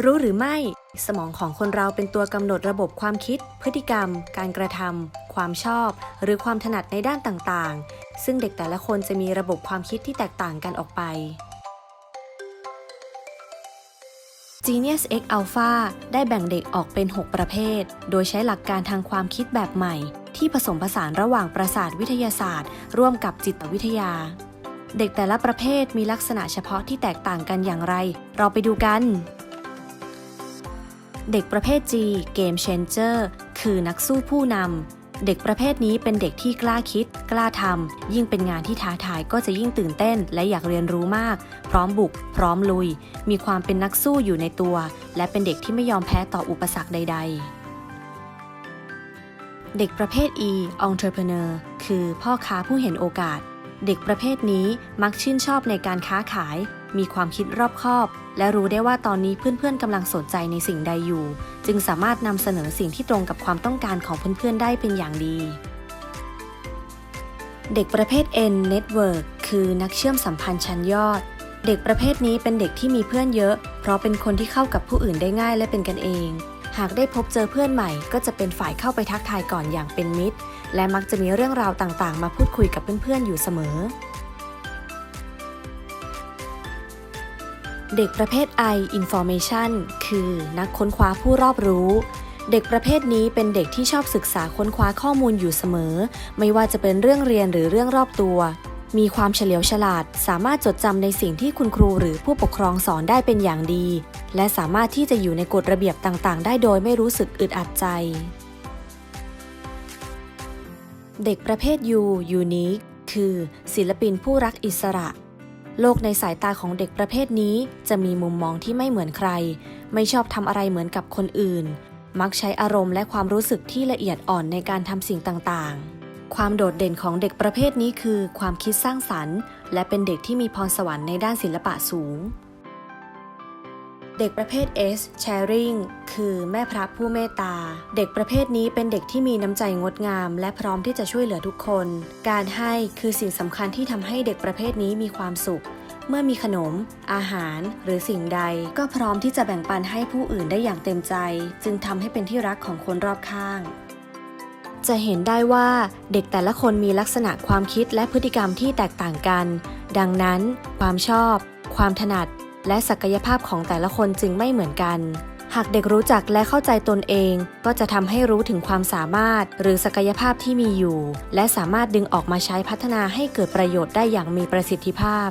รู้หรือไม่ สมองของคนเราเป็นตัวกำหนดระบบความคิด พฤติกรรม การกระทำความชอบ หรือความถนัดในด้านต่างๆ ซึ่งเด็กแต่ละคนจะมีระบบความคิดที่แตกต่างกันออกไป Genius X Alpha ได้แบ่งเด็กออกเป็น 6 ประเภท โดยใช้หลักการทางความคิดแบบใหม่ ที่ผสมผสานระหว่างประสาทวิทยาศาสตร์ ร่วมกับจิตวิทยา เด็กแต่ละประเภทมีลักษณะเฉพาะที่แตกต่างกันอย่างไร เราไปดูกัน เด็กประเภท G Game Changer คือนักสู้ผู้นำ เด็กประเภทนี้เป็นเด็กที่กล้าคิด กล้าทำ ยิ่งเป็นงานที่ท้าทายก็จะยิ่งตื่นเต้น และอยากเรียนรู้มาก พร้อมบุก พร้อมลุย มีความเป็นนักสู้อยู่ในตัว และเป็นเด็กที่ไม่ยอมแพ้ต่ออุปสรรคใด ๆเด็กประเภท E Entrepreneur คือพ่อค้าผู้เห็นโอกาส เด็กประเภทนี้มักชื่นชอบในการค้าขาย มีความคิดรอบคอบ และรู้ได้ว่าตอนนี้เพื่อนๆกำลังสนใจในสิ่งใดอยู่ จึงสามารถนำเสนอสิ่งที่ตรงกับความต้องการของเพื่อนๆได้เป็นอย่างดี เด็กประเภท N Network คือนักเชื่อมสัมพันธ์ชั้นยอด เด็กประเภทนี้เป็นเด็กที่มีเพื่อนเยอะ เพราะเป็นคนที่เข้ากับผู้อื่นได้ง่ายและเป็นกันเอง หากได้พบเจอเพื่อนใหม่ ก็จะเป็นฝ่ายเข้าไปทักทายก่อนอย่างเป็นมิตร และมักจะมีเรื่องราวต่างๆ มาพูดคุยกับเพื่อนๆอยู่เสมอ เด็กประเภท I Information คือนักค้นคว้าผู้รอบรู้เด็กประเภทนี้เป็นเด็กที่ชอบศึกษาค้นคว้าข้อมูลอยู่เสมอ ไม่ว่าจะเป็นเรื่องเรียนหรือเรื่องรอบตัว มีความเฉลียวฉลาด สามารถจดจำในสิ่งที่คุณครูหรือผู้ปกครองสอนได้เป็นอย่างดี และสามารถที่จะอยู่ในกฎระเบียบต่างๆ ได้โดยไม่รู้สึกอึดอัดใจ เด็กประเภท U Unique คือ ศิลปินผู้รักอิสระ โลกในสายตาของเด็กประเภทนี้จะมีมุมมองที่ไม่เหมือนใคร ไม่ชอบทำอะไรเหมือนกับคนอื่น มักใช้อารมณ์และความรู้สึกที่ละเอียดอ่อนในการทำสิ่งต่างๆ ความโดดเด่นของเด็กประเภทนี้คือ ความคิดสร้างสรรค์ และเป็นเด็กที่มีพรสวรรค์ในด้านศิลปะสูง เด็กประเภท S Sharing คือแม่พระผู้เมตตา เด็กประเภทนี้เป็นเด็กที่มีน้ำใจงดงาม และพร้อมที่จะช่วยเหลือทุกคน การให้คือสิ่งสำคัญที่ทำให้เด็กประเภทนี้มีความสุข เมื่อมีขนม อาหาร หรือสิ่งใด ก็พร้อมที่จะแบ่งปันให้ผู้อื่นได้อย่างเต็มใจ จึงทำให้เป็นที่รักของคนรอบข้าง จะเห็นได้ว่าเด็กแต่ละคนมีลักษณะความคิดและพฤติกรรมที่แตกต่างกัน ดังนั้น ความชอบ ความถนัด และศักยภาพของแต่ละคนจึงไม่เหมือนกัน หากเด็กรู้จักและเข้าใจตนเอง ก็จะทำให้รู้ถึงความสามารถ หรือศักยภาพที่มีอยู่ และสามารถดึงออกมาใช้พัฒนาให้เกิดประโยชน์ได้อย่างมีประสิทธิภาพ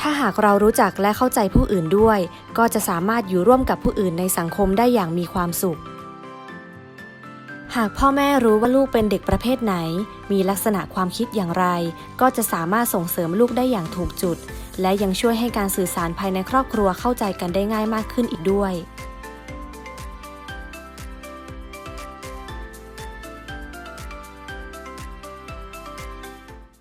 ถ้าหากเรารู้จักและเข้าใจผู้อื่นด้วย ก็จะสามารถอยู่ร่วมกับผู้อื่นในสังคมได้อย่างมีความสุข หากพ่อแม่รู้ว่าลูกเป็นเด็กประเภทไหน มีลักษณะความคิดอย่างไร ก็จะสามารถส่งเสริมลูกได้อย่างถูกจุด และยังช่วยให้การสื่อสารภายในครอบครัวเข้าใจกันได้ง่ายมากขึ้นอีกด้วย